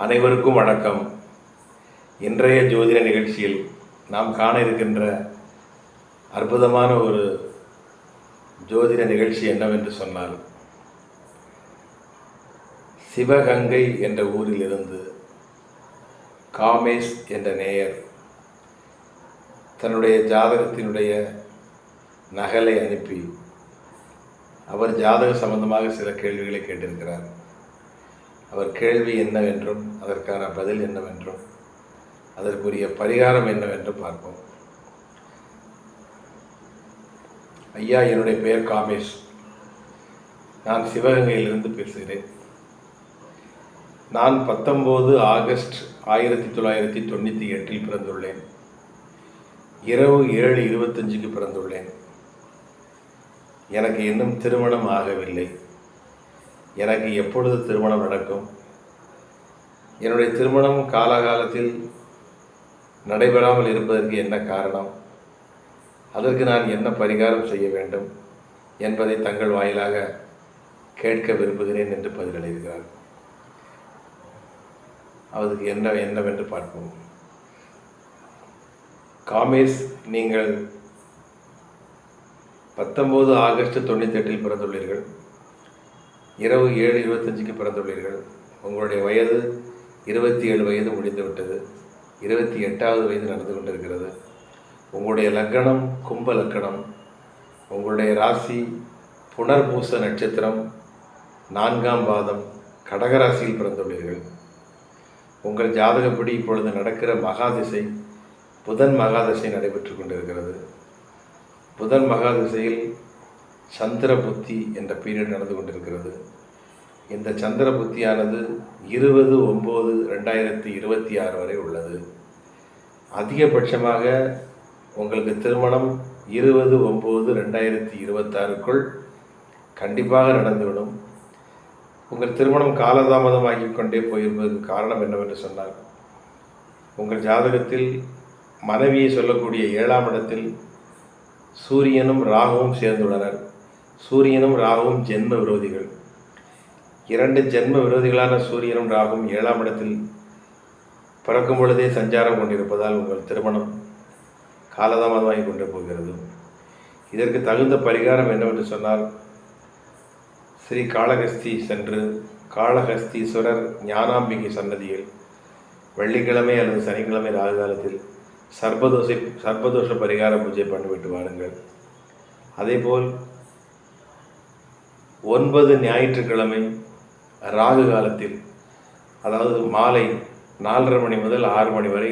அனைவருக்கும் வணக்கம். இன்றைய ஜோதிட நிகழ்ச்சியில் நாம் காண இருக்கின்ற அற்புதமான ஒரு ஜோதிட நிகழ்ச்சி என்னவென்று சொன்னால் சிவகங்கை என்ற ஊரிலிருந்து காமேஷ் என்ற நேயர் தன்னுடைய ஜாதகத்தினுடைய நகலை அனுப்பி அவர் ஜாதக சம்பந்தமாக சில கேள்விகளை கேட்டிருக்கிறார். அவர் கேள்வி என்னவென்றும் அதற்கான பதில் என்னவென்றும் அதற்குரிய பரிகாரம் என்னவென்றும் பார்ப்போம். ஐயா என்னுடைய பெயர் காமேஷ். நான் சிவகங்கையிலிருந்து பேசுகிறேன். நான் பத்தொம்போது ஆகஸ்ட் ஆயிரத்தி தொள்ளாயிரத்தி தொண்ணூற்றி எட்டில் பிறந்துள்ளேன். இரவு ஏழு இருபத்தஞ்சுக்கு பிறந்துள்ளேன். எனக்கு இன்னும் திருமணம் ஆகவில்லை. எனக்கு எப்பொழுது திருமணம் நடக்கும்? என்னுடைய திருமணம் காலகாலத்தில் நடைபெறாமல் இருப்பதற்கு என்ன காரணம்? அதற்கு நான் என்ன பரிகாரம் செய்ய வேண்டும் என்பதை தங்கள் வாயிலாக கேட்க விரும்புகிறேன் என்று பதிலளிக்கிறார். அதுக்கு என்ன என்னவென்று பார்ப்போம். காமேஸ் நீங்கள் பத்தொம்போது ஆகஸ்ட் தொண்ணூத்தெட்டில் பிறந்துள்ளீர்கள். இரவு ஏழு இருபத்தஞ்சுக்கு பிறந்துள்ளீர்கள். உங்களுடைய வயது இருபத்தி ஏழு வயது முடிந்துவிட்டது. இருபத்தி எட்டாவது வயது நடந்து கொண்டிருக்கிறது. உங்களுடைய லக்கணம் கும்ப லக்கணம் உங்களுடைய ராசி புனர்பூச நட்சத்திரம் நான்காம் பாதம் கடகராசியில் பிறந்துள்ளீர்கள். உங்கள் ஜாதகப்படி இப்பொழுது நடக்கிற மகாதிசை புதன் மகாதிசை நடைபெற்று கொண்டிருக்கிறது. புதன் மகாதிசையில் சந்திர புத்தி என்ற பீரியட் நடந்து கொண்டிருக்கிறது. இந்த சந்திர புத்தியானது இருபது ஒம்பது ரெண்டாயிரத்தி இருபத்தி ஆறு வரை உள்ளது. அதிகபட்சமாக உங்களுக்கு திருமணம் இருபது ஒம்பது ரெண்டாயிரத்தி இருபத்தாறுக்குள் கண்டிப்பாக நடந்துவிடும். உங்கள் திருமணம் காலதாமதமாகி கொண்டே போயிருப்பதற்கு காரணம் என்னவென்று சொன்னார் உங்கள் ஜாதகத்தில் மனைவியை சொல்லக்கூடிய ஏழாம் இடத்தில் சூரியனும் ராகுவும் சேர்ந்துள்ளனர். சூரியனும் ராகுவும் ஜென்ம விரோதிகள். இரண்டு ஜென்ம விரோதிகளான சூரியனும் ராகுவும் ஏழாம் இடத்தில் பிறக்கும் பொழுதே சஞ்சாரம் கொண்டிருப்பதால் உங்கள் திருமணம் காலதாமதமாகி கொண்டே போகிறது. இதற்கு தகுந்த பரிகாரம் என்னவென்று சொன்னால் ஸ்ரீ காளஹஸ்தி சென்று காளஹஸ்தீஸ்வரர் ஞானாம்பிகை சன்னதியில் வெள்ளிக்கிழமை அல்லது சனிக்கிழமை ராகு காலத்தில் சர்பதோஷை சர்பதோஷ பரிகார பூஜை பண்ணிவிட்டு வாருங்கள். அதேபோல் ஒன்பது ஞாயிற்றுக்கிழமை ராகு காலத்தில் அதாவது மாலை நாலரை மணி முதல் ஆறு மணி வரை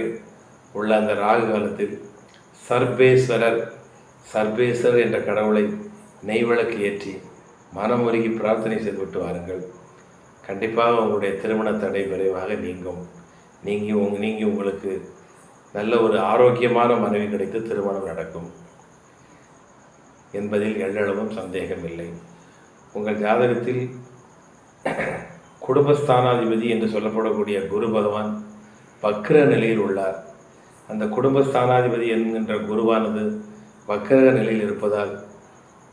உள்ள அந்த ராகு காலத்தில் சர்பேஸ்வரர் சர்பேஸ்வரர் என்ற கடவுளை நெய்விளக்கு ஏற்றி மனமுருகி பிரார்த்தனை செய்துவிட்டு வாருங்கள். கண்டிப்பாக உங்களுடைய திருமண தடை விரைவாக நீங்கும். நீங்கி உங் நீங்கி உங்களுக்கு நல்ல ஒரு ஆரோக்கியமான மனைவி கிடைத்து திருமணம் நடக்கும். என்பதில் எள்ளளவும் சந்தேகமில்லை. உங்கள் ஜாதகத்தில் குடும்பஸ்தானாதிபதி என்று சொல்லப்படக்கூடிய குரு பகவான் வக்ர நிலையில் உள்ளார். அந்த குடும்பஸ்தானாதிபதி என்கின்ற குருவானது வக்கர நிலையில் இருப்பதால்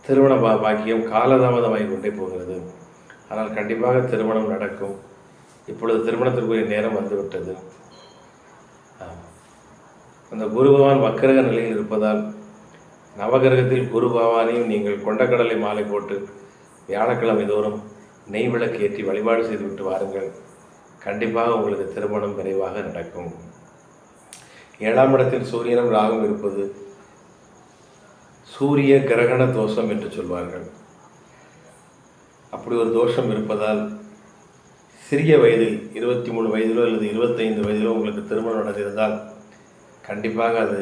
திருமண பா பாக்கியம் காலதாமதமாகி கொண்டே போகிறது. ஆனால் கண்டிப்பாக திருமணம் நடக்கும். இப்பொழுது திருமணத்திற்குரிய நேரம் வந்துவிட்டது. அந்த குரு பகவான் வக்கரக நிலையில் இருப்பதால் நவகிரகத்தில் குரு பகவானையும் நீங்கள் கொண்டக்கடலை மாலை போட்டு வியாழக்கிழமை தோறும் நெய் விளக்கு ஏற்றி வழிபாடு செய்துவிட்டு வாருங்கள். கண்டிப்பாக உங்களுக்கு திருமணம் விரைவாக நடக்கும். ஏழாம் இடத்தில் சூரியனும் ராகும் இருப்பது சூரிய கிரகண தோஷம் என்று சொல்வார்கள். அப்படி ஒரு தோஷம் இருப்பதால் சிறிய வயதில் இருபத்தி மூணு வயதிலோ அல்லது இருபத்தைந்து வயதிலோ உங்களுக்கு திருமணம் நடந்திருந்தால் கண்டிப்பாக அது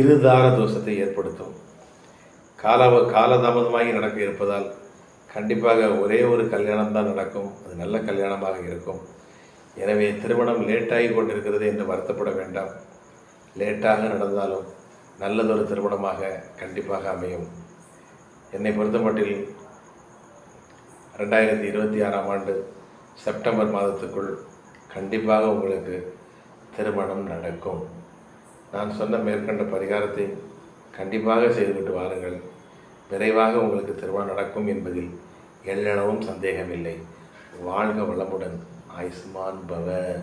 இருதார தோஷத்தை ஏற்படுத்தும். கால காலதாமதமாகி நடக்க இருப்பதால் கண்டிப்பாக ஒரே ஒரு கல்யாணம் தான் நடக்கும். அது நல்ல கல்யாணமாக இருக்கும். எனவே திருமணம் லேட்டாகி கொண்டிருக்கிறது என்று வருத்தப்பட வேண்டாம். லேட்டாக நடந்தாலும் நல்லதொரு திருமணமாக கண்டிப்பாக அமையும். என்னை பொறுத்தமட்டில் ரெண்டாயிரத்தி இருபத்தி ஆறாம் ஆண்டு செப்டம்பர் மாதத்துக்குள் கண்டிப்பாக உங்களுக்கு திருமணம் நடக்கும். நான் சொன்ன மேற்கண்ட பரிகாரத்தை கண்டிப்பாக செய்துவிட்டு வாருங்கள். விரைவாக உங்களுக்கு திருமணம் நடக்கும் என்பதில் எள்ளளவும் சந்தேகமில்லை. வாழ்க வளமுடன். ஆயுஷ்மான் பவ.